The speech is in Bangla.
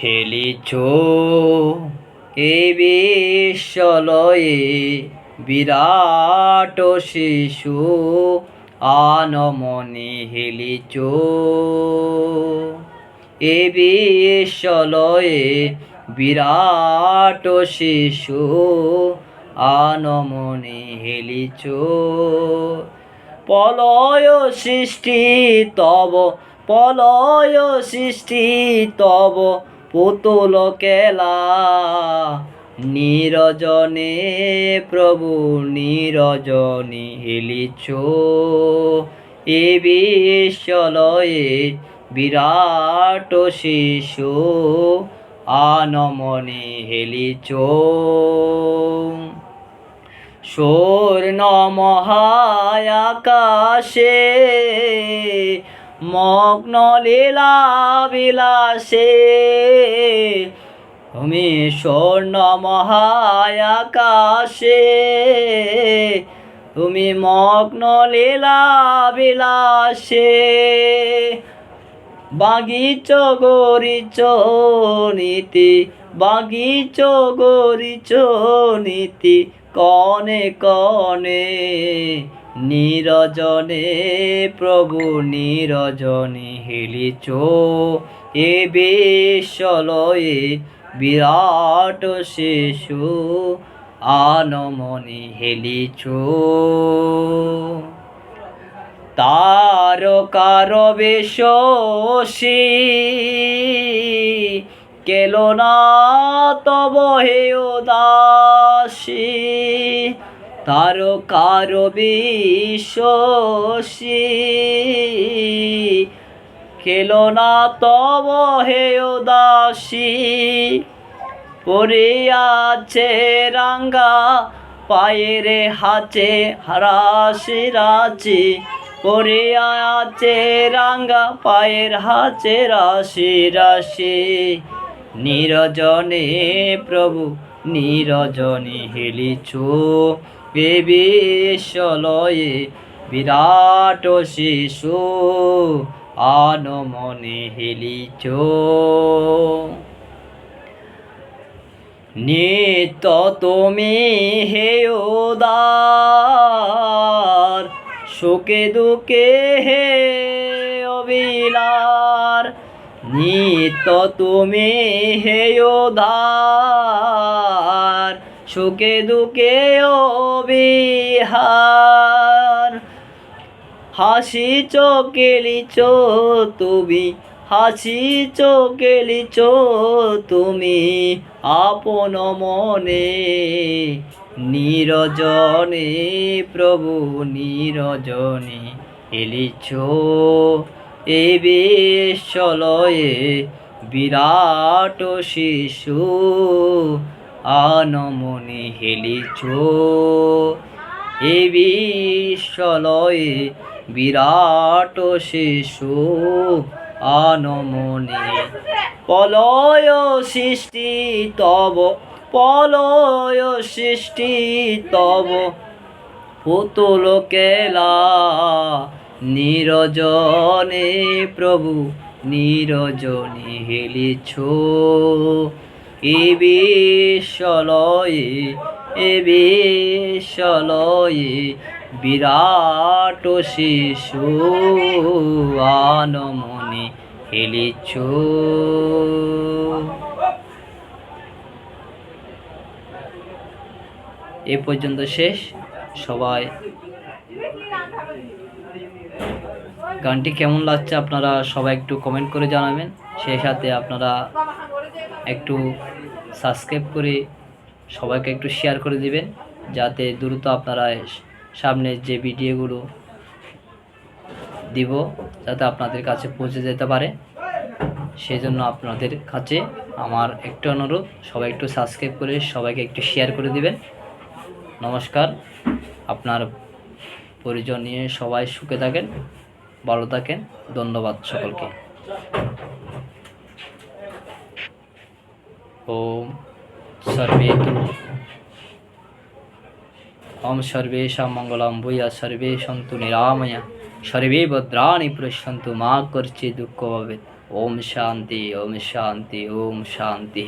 হেলিছ এই বিশ্বলয়ে বিরাট শিশু আনমনে হেলিছ এ বিশ্বলয়ে বিরাট শিশু আনমনে হেলিছ পলয় সৃষ্টি তব, পলয় সৃষ্টি তব পুতুল কেলা নিরজনে প্রভু, নিরজনে হেলিছ এ বিশ্বলয়ে বিরাট শিশু, আনমনে হেলিছ স্বর্ণ মহায়াকাশে মগ্ন লীলা বিলাসে তুমি স্বর্ণ মহায়াকাশে। তুমি মগ্ন লীলা বিলাসে। বাগিচ গরিচ নীতি, বাগিচ গরিচ নীতি, কনে কনে। নিরজনে, প্রভু নিরজনে হেলিছ এ বিশ্বলয়ে বিরাট শিশু, আনমনে হেলিছ তারকার বেশি কেল না তব হে উদাসী তারকার বিশ্বসী। কেল না তব হে উদাসী। পড়িয়াছে রাঙ্গা, পায়ের হাতে হারাশি রাচি পড়িয়া আছে রাঙ্গা, পায়ের হাতে রাশি রাশি। নিরজনে প্রভু, নিরজনে হেলিছ এ বিশ্বলয়ে বিরাট শিশু আনমনে হেলিছ। নিত তুমি হে উদার, সুখে দুঃখে হে অবিলার। নিত তুমি হে উদার সুখে দুঃখে অবিহার। হাসি চোখেলিছ তুমি হাসি চোখেলিছ তুমি আপন মনে নিরজনে, প্রভু নিরজনে এলিছ এ বিশ্বলয়ে বিরাট শিশু। আনমনে হেলিছ। এ বিশ্বলয়ে বিরাট শিশু, আনমনে পলয় সৃষ্টি তব, পলয় সৃষ্টি তব। পুতুল কেলা নিরজনে প্রভু, নিরজনে হেলিছ। এ বিশ্বলয়ে এ বিরাট শিশু আনমনে হেলিছ এ পর্যন্ত শেষ। সবাই গানটি কেমন লাগছে আপনারা সবাই একটু কমেন্ট করে জানাবেন। সেই সাথে আপনারা একটু সাবস্ক্রাইব করে সবাইকে একটু শেয়ার করে দিবেন, যাতে দ্রুত আপনারা সামনের যে ভিডিওগুলো দিব, যাতে আপনাদের কাছে পৌঁছে যেতে পারে। সেই জন্য আপনাদের কাছে আমার একটু অনুরোধ, সবাই একটু সাবস্ক্রাইব করে সবাইকে একটু শেয়ার করে দিবেন। নমস্কার, আপনার পরিজন নিয়ে সবাই সুখে থাকেন, ভালো থাকেন, ধন্যবাদ সকলকে। ओम सर्वे ओम सर्वेशा मंगलम भूया सर्वे सन्तु निरामय। सर्वे भद्राणी पृशंतु माँ कर्चे दुख भवेद ओम शांति ओम शांति ओम शांति